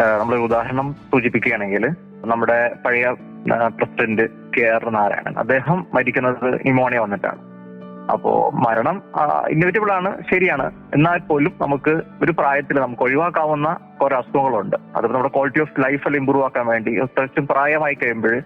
നമ്മൾ ഉദാഹരണം സൂചിപ്പിക്കുകയാണെങ്കിൽ നമ്മുടെ പഴയ പ്രസിഡന്റ് കെ ആർ നാരായണൻ. അദ്ദേഹം മരിക്കുന്നത് ന്യൂമോണിയ വന്നിട്ടാണ്. അപ്പോ മരണം ഇന്നോവേറ്റബിൾ ആണ് ശരിയാണ്. എന്നാൽ പോലും നമുക്ക് ഒരു പ്രായത്തിൽ നമുക്ക് ഒഴിവാക്കാവുന്ന കുറെ അസുഖങ്ങളുണ്ട്. അത് നമ്മുടെ ക്വാളിറ്റി ഓഫ് ലൈഫ് ഇമ്പ്രൂവ് ആക്കാൻ വേണ്ടി പ്രത്യേകിച്ചും പ്രായമായി കഴിയുമ്പോൾ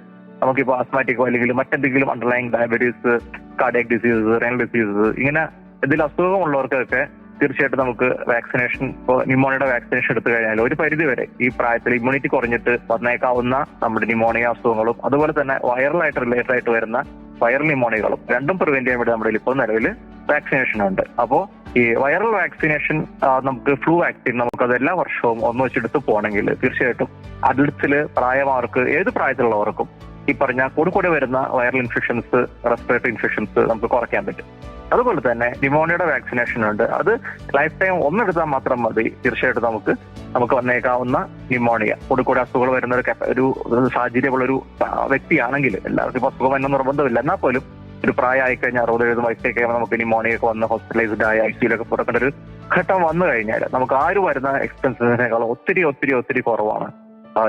നമുക്കിപ്പോൾ ആസ്മാറ്റിക്കോ അല്ലെങ്കിൽ മറ്റെന്തെങ്കിലും underlying diabetes cardiac diseases renal diseases ഇങ്ങനെ എന്തെങ്കിലും അസുഖമുള്ളവർക്കൊക്കെ തീർച്ചയായിട്ടും നമുക്ക് വാക്സിനേഷൻ ഇപ്പോൾ ന്യൂമോണിയുടെ വാക്സിനേഷൻ എടുത്തു കഴിഞ്ഞാൽ ഒരു പരിധി വരെ ഈ പ്രായത്തിൽ ഇമ്മ്യൂണിറ്റി കുറഞ്ഞിട്ട് വന്നേക്കാവുന്ന നമ്മുടെ ന്യൂമോണിയ അസുഖങ്ങളും അതുപോലെ തന്നെ വൈറലായിട്ട് റിലേറ്റഡ് ആയിട്ട് വരുന്ന വൈറൽ ന്യൂമോണിയകളും രണ്ടും പ്രിവെന്റ് ചെയ്യാൻ വേണ്ടി നമ്മുടെ ഇപ്പോൾ നിലവിൽ വാക്സിനേഷൻ ഉണ്ട്. അപ്പോൾ ഈ വൈറൽ വാക്സിനേഷൻ നമുക്ക് ഫ്ലൂ വാക്സിൻ നമുക്ക് അത് എല്ലാ വർഷവും ഒന്ന് വെച്ചെടുത്ത് പോകണമെങ്കിൽ തീർച്ചയായിട്ടും അഡൽട്സിൽ പ്രായമാർക്ക് ഏത് പ്രായത്തിലുള്ളവർക്കും ഈ പറഞ്ഞ കൂടെ കൂടെ വരുന്ന വൈറൽ ഇൻഫെക്ഷൻസ് റെസ്പിറേറ്ററി ഇൻഫെക്ഷൻസ് നമുക്ക് കുറയ്ക്കാൻ പറ്റും. അതുപോലെ തന്നെ ന്യൂമോണിയയുടെ വാക്സിനേഷൻ ഉണ്ട്. അത് ലൈഫ് ടൈം ഒന്നെടുത്താൽ മാത്രം മതി. തീർച്ചയായിട്ടും നമുക്ക് നമുക്ക് വന്നേക്കാവുന്ന ന്യൂമോണിയ കൂടെ കൂടെ അസുഖങ്ങൾ വരുന്ന ഒരു ഒരു സാഹചര്യമുള്ള ഒരു വ്യക്തിയാണെങ്കിൽ എല്ലാവർക്കും ഇപ്പൊ അസുഖം എന്ന നിർബന്ധമില്ല. എന്നാൽ പോലും ഒരു പ്രായമായി കഴിഞ്ഞാൽ അറുപത് എഴുപത് വയസ്സൊക്കെ ആകുമ്പോൾ നമുക്ക് ന്യൂമോണിയ ഒക്കെ വന്ന് ഹോസ്പിറ്റലൈസ്ഡ് ആയ ഐ സിയിലൊക്കെ പുറത്തേണ്ട ഒരു ഘട്ടം വന്നു കഴിഞ്ഞാൽ നമുക്ക് ആര് വരുന്ന എക്സ്പെൻസിനേക്കാൾ ഒത്തിരി ഒത്തിരി ഒത്തിരി കുറവാണ്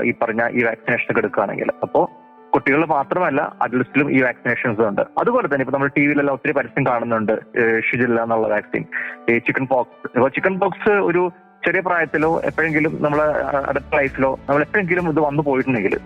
ഈ പറഞ്ഞ ഈ വാക്സിനേഷൻ എടുക്കുകയാണെങ്കിൽ. അപ്പോൾ കുട്ടികൾ മാത്രമല്ല അഡൽട്സിലും ഈ വാക്സിനേഷൻസ് ഉണ്ട്. അതുപോലെ തന്നെ ഇപ്പൊ നമ്മൾ ടി വിയിലെല്ലാം ഒത്തിരി പരസ്യം കാണുന്നുണ്ട് ഷിജില്ല എന്നുള്ള വാക്സിൻ ഈ ചിക്കൻ പോക്സ് ഇപ്പൊ ചിക്കൻ പോക്സ് ഒരു ചെറിയ പ്രായത്തിലോ എപ്പോഴെങ്കിലും നമ്മളെ അടുത്ത ലൈഫിലോ നമ്മൾ എപ്പോഴെങ്കിലും ഇത് വന്നു പോയിട്ടുണ്ടെങ്കിൽ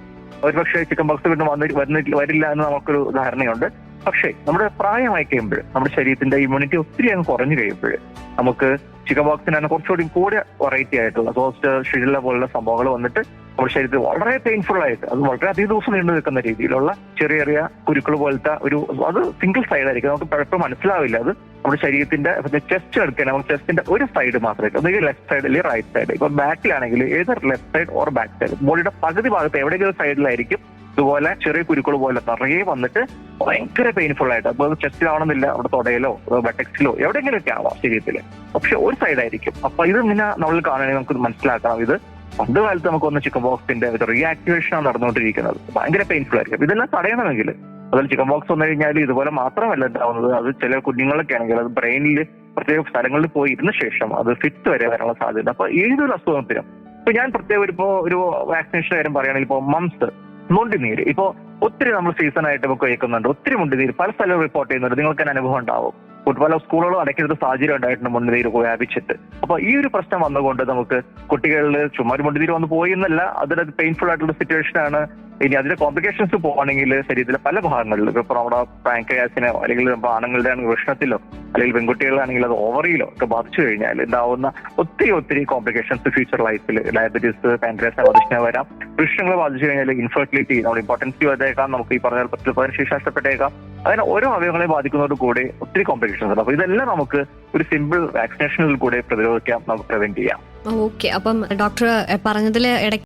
ഒരുപക്ഷെ ചിക്കൻ പോക്സ് വീണ്ടും വന്നി വന്നിട്ട് വരില്ല എന്ന് നമുക്കൊരു ധാരണയുണ്ട്. പക്ഷേ നമ്മുടെ പ്രായമായി കഴിയുമ്പോൾ നമ്മുടെ ശരീരത്തിന്റെ ഇമ്മ്യൂണിറ്റി ഒത്തിരി അങ്ങ് കുറഞ്ഞു കഴിയുമ്പോൾ നമുക്ക് ചിക്കൻ പോക്സിനാണ് കുറച്ചുകൂടി കൂടെ വെറൈറ്റി ആയിട്ടുള്ള സോസ്റ്റ് ഷിജില്ല പോലുള്ള സംഭവങ്ങൾ വന്നിട്ട് നമ്മുടെ ശരീരത്തിൽ വളരെ പെയിൻഫുൾ ആയിട്ട് അത് വളരെ അധിക ദിവസം നീണ്ടു നിൽക്കുന്ന രീതിയിലുള്ള ചെറിയ ചെറിയ കുരുക്കൾ പോലത്തെ ഒരു അത് സിംഗിൾ സൈഡ് ആയിരിക്കും. നമുക്ക് പലപ്പോഴും മനസ്സിലാവില്ല അത്. നമ്മുടെ ശരീരത്തിന്റെ ചെസ്റ്റ് എടുക്കാൻ നമ്മുടെ ചെസ്റ്റിന്റെ ഒരു സൈഡ് മാത്രമേ ഒന്നുകിൽ ലെഫ്റ്റ് സൈഡ് അല്ലെങ്കിൽ റൈറ്റ് സൈഡ് ഇപ്പൊ ബാക്കിലാണെങ്കിൽ ഏത് left side or back side ബോഡിയുടെ പകുതി ഭാഗത്ത് എവിടെയെങ്കിലും സൈഡിലായിരിക്കും ഇതുപോലെ ചെറിയ കുരുക്കൾ പോലെ നിറയെ വന്നിട്ട് ഭയങ്കര പെയിൻഫുൾ ആയിട്ട്. അപ്പൊ അത് ചെസ്റ്റിലാവണമെന്നില്ല അവിടെ തൊടയിലോ ബട്ടക്സിലോ എവിടെയെങ്കിലുമൊക്കെ ആവാം ശരീരത്തിൽ പക്ഷെ ഒരു സൈഡായിരിക്കും അപ്പൊ ഇത് ഇങ്ങനെ നമ്മൾ കാണണമെങ്കിൽ നമുക്ക് മനസ്സിലാക്കണം ഇത് പണ്ട് കാലത്ത് നമുക്ക് ഒന്ന് ചിക്കൻ ബോക്സിന്റെ ഒരു റീആക്ടിവേഷൻ ആണ് നടന്നുകൊണ്ടിരിക്കുന്നത്. ഭയങ്കര പെയിൻഫുൾ ആയിരിക്കും. ഇതെല്ലാം തടയണമെങ്കിൽ അതിൽ ചിക്കൻ ബോക്സ് വന്നു കഴിഞ്ഞാൽ ഇതുപോലെ മാത്രമല്ല ഉണ്ടാവുന്നത്. അത് ചില കുഞ്ഞുങ്ങളൊക്കെ ആണെങ്കിൽ അത് ബ്രെയിനിൽ പ്രത്യേക സ്ഥലങ്ങളിൽ പോയി ഇരുന്ന ശേഷം അത് ഫിറ്റ് വരെ വരാനുള്ള സാധ്യത. അപ്പൊ ഏതൊരു അസുഖത്തിനും ഇപ്പൊ ഞാൻ പ്രത്യേകം ഇപ്പോ ഒരു വാക്സിനേഷൻ കാര്യം പറയുകയാണെങ്കിൽ ഇപ്പോ മംസ് മുണ്ടിനീര്. ഇപ്പോ ഒത്തിരി നമ്മൾ സീസൺ ആയിട്ട് നമുക്ക് കേൾക്കുന്നുണ്ട്. ഒത്തിരി മുണ്ടിനീര്. പല സ്ഥലവും റിപ്പോർട്ട് ചെയ്യുന്നുണ്ട്. നിങ്ങൾക്ക് അനുഭവം ഉണ്ടാവും. പല സ്കൂളുകളും അടയ്ക്കുന്ന സാഹചര്യം ഉണ്ടായിട്ടുണ്ട് മുൻനിരയിൽ വ്യാപിച്ചിട്ട്. അപ്പൊ ഈ ഒരു പ്രശ്നം വന്നുകൊണ്ട് നമുക്ക് കുട്ടികളിൽ ചുമ്മാ ഒരു മുണ്ടുനീര് വന്ന് പോയി എന്നല്ല അതൊരു പെയിൻഫുൾ ആയിട്ടുള്ള സിറ്റുവേഷൻ ആണ്. ഇനി അതിന്റെ കോംപ്ലിക്കേഷൻസ് പോവാണെങ്കിൽ ശരീരത്തിലെ പല ഭാഗങ്ങളിലും ഇപ്പൊ നമ്മുടെ പാൻക്രിയാസിനോ അല്ലെങ്കിൽ ആണുങ്ങളുടെ വൃഷണത്തിലോ അല്ലെങ്കിൽ പെൺകുട്ടികളാണെങ്കിൽ അത് ഓവറിയിലോ ഒക്കെ ബാധിച്ചു കഴിഞ്ഞാൽ ഉണ്ടാവുന്ന ഒത്തിരി ഒത്തിരി കോംപ്ലിക്കേഷൻസ് ഫ്യൂച്ചർ ലൈഫിൽ ഡയബറ്റീസ് പാൻക്രിയാസ് ബാധിച്ചു വരാം. വൃക്ഷങ്ങൾ ബാധിച്ചു കഴിഞ്ഞാൽ ഇൻഫെർട്ടിലിറ്റി നമ്മുടെ ഇമ്പോർട്ടൻസ് വന്നേക്കാം. നമുക്ക് ഈ പറഞ്ഞ പത്ത് പതിനഞ്ച് ശേഷി നഷ്ടപ്പെട്ടേക്കാം. അങ്ങനെ ഓരോ അവയവങ്ങളെ ബാധിക്കുന്നതോട് കൂടെ ഒത്തിരി കോംപ്ലിക്കേഷൻസ് ഉണ്ട്. അപ്പൊ ഇതെല്ലാം നമുക്ക് ഒരു സിമ്പിൾ വാക്സിനേഷനിൽ കൂടെ പ്രതിരോധിക്കാം നമുക്ക് പ്രിവെന്റ് ചെയ്യാം. ഓക്കെ അപ്പം ഡോക്ടർ പറഞ്ഞതിൽ ഇടയ്ക്ക്